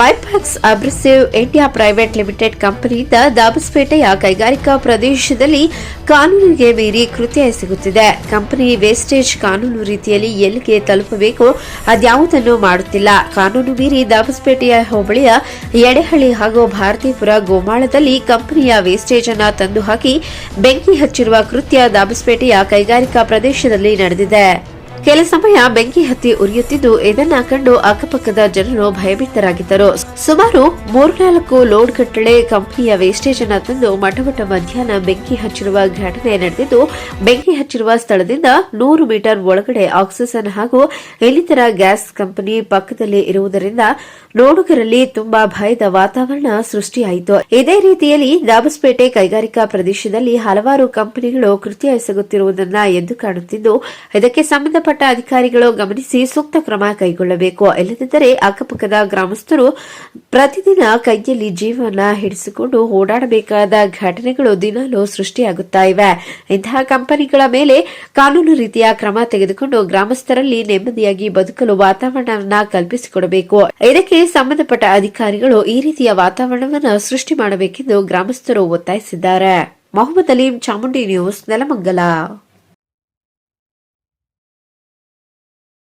Mypacks abrasive India private limited ಕಂಪನಿಯಿಂದ ದಾಬಸ್ಪೇಟೆಯ ಕೈಗಾರಿಕಾ ಪ್ರದೇಶದಲ್ಲಿ ಕಾನೂನಿಗೆ ಮೀರಿ ಕೃತ್ಯ ಎಸಗುತ್ತಿದೆ. ಕಂಪನಿ ವೇಸ್ಟೇಜ್ ಕಾನೂನು ರೀತಿಯಲ್ಲಿ ಎಲ್ಲಿಗೆ ತಲುಪಬೇಕು, ಅದ್ಯಾವುದನ್ನು ಮಾಡುತ್ತಿಲ್ಲ. ಕಾನೂನು ಮೀರಿ ದಾಬಸ್ಪೇಟೆಯ ಹೋಬಳಿಯ ಎಡೆಹಳ್ಳಿ ಹಾಗೂ ಭಾರತೀಪುರ ಗೋಮಾಳದಲ್ಲಿ ಕಂಪನಿಯ ವೇಸ್ಟೇಜ್ ಅನ್ನು ತಂದು ಹಾಕಿ ಬೆಂಕಿ ಹಚ್ಚಿರುವ ಕೃತ್ಯ ದಾಬಸ್ಪೇಟೆಯ ಕೈಗಾರಿಕಾ ಪ್ರದೇಶದಲ್ಲಿ ನಡೆದಿದೆ. ಕೆಲ ಸಮಯ ಬೆಂಕಿ ಹತ್ತಿ ಉರಿಯುತ್ತಿದ್ದು, ಇದನ್ನ ಕಂಡು ಅಕ್ಕಪಕ್ಕದ ಜನರು ಭಯಭೀತರಾಗಿದ್ದರು. ಸುಮಾರು ಮೂರ್ನಾಲ್ಕು ಲೋಡ್ ಕಟ್ಟಳೆ ಕಂಪನಿಯ ವೇಸ್ಟೇಜ್ ತಂದು ಮಠಮಠ ಮಧ್ಯಾಹ್ನ ಬೆಂಕಿ ಹಚ್ಚಿರುವ ಘಟನೆ ನಡೆದಿದ್ದು, ಬೆಂಕಿ ಹಚ್ಚಿರುವ ಸ್ಥಳದಿಂದ ನೂರು ಮೀಟರ್ ಒಳಗಡೆ ಆಕ್ಸಿಜನ್ ಹಾಗೂ ಇನ್ನಿತರ ಗ್ಯಾಸ್ ಕಂಪನಿ ಪಕ್ಕದಲ್ಲಿ ಇರುವುದರಿಂದ ನೋಡುಗರಲ್ಲಿ ತುಂಬಾ ಭಯದ ವಾತಾವರಣ ಸೃಷ್ಟಿಯಾಯಿತು. ಇದೇ ರೀತಿಯಲ್ಲಿ ದಾಬಸ್ಪೇಟೆ ಕೈಗಾರಿಕಾ ಪ್ರದೇಶದಲ್ಲಿ ಹಲವಾರು ಕಂಪನಿಗಳು ಕೃತ್ಯ ಎಸಗುತ್ತಿರುವುದನ್ನ ಎದ್ದು ಕಾಣುತ್ತಿದ್ದು, ಇದಕ್ಕೆ ಸಂಬಂಧಪಟ್ಟ ಅಧಿಕಾರಿಗಳು ಗಮನಿಸಿ ಸೂಕ್ತ ಕ್ರಮ ಕೈಗೊಳ್ಳಬೇಕು. ಇಲ್ಲದಿದ್ದರೆ ಅಕ್ಕಪಕ್ಕದ ಗ್ರಾಮಸ್ಥರು ಪ್ರತಿದಿನ ಕೈಯಲ್ಲಿ ಜೀವನ ಹಿಡಿಸಿಕೊಂಡು ಓಡಾಡಬೇಕಾದ ಘಟನೆಗಳು ದಿನಾಲೂ ಸೃಷ್ಟಿಯಾಗುತ್ತಾ ಇವೆ. ಇಂತಹ ಕಂಪನಿಗಳ ಮೇಲೆ ಕಾನೂನು ರೀತಿಯ ಕ್ರಮ ತೆಗೆದುಕೊಂಡು ಗ್ರಾಮಸ್ಥರಲ್ಲಿ ನೆಮ್ಮದಿಯಾಗಿ ಬದುಕಲು ವಾತಾವರಣವನ್ನ ಕಲ್ಪಿಸಿಕೊಡಬೇಕು. ಇದಕ್ಕೆ ಸಂಬಂಧಪಟ್ಟ ಅಧಿಕಾರಿಗಳು ಈ ರೀತಿಯ ವಾತಾವರಣವನ್ನು ಸೃಷ್ಟಿ ಮಾಡಬೇಕೆಂದು ಗ್ರಾಮಸ್ಥರು ಒತ್ತಾಯಿಸಿದ್ದಾರೆ. ಮೊಹಮ್ಮದ್ ಅಲೀಂ, ಚಾಮುಂಡಿ ನ್ಯೂಸ್, ನೆಲಮಂಗಲ.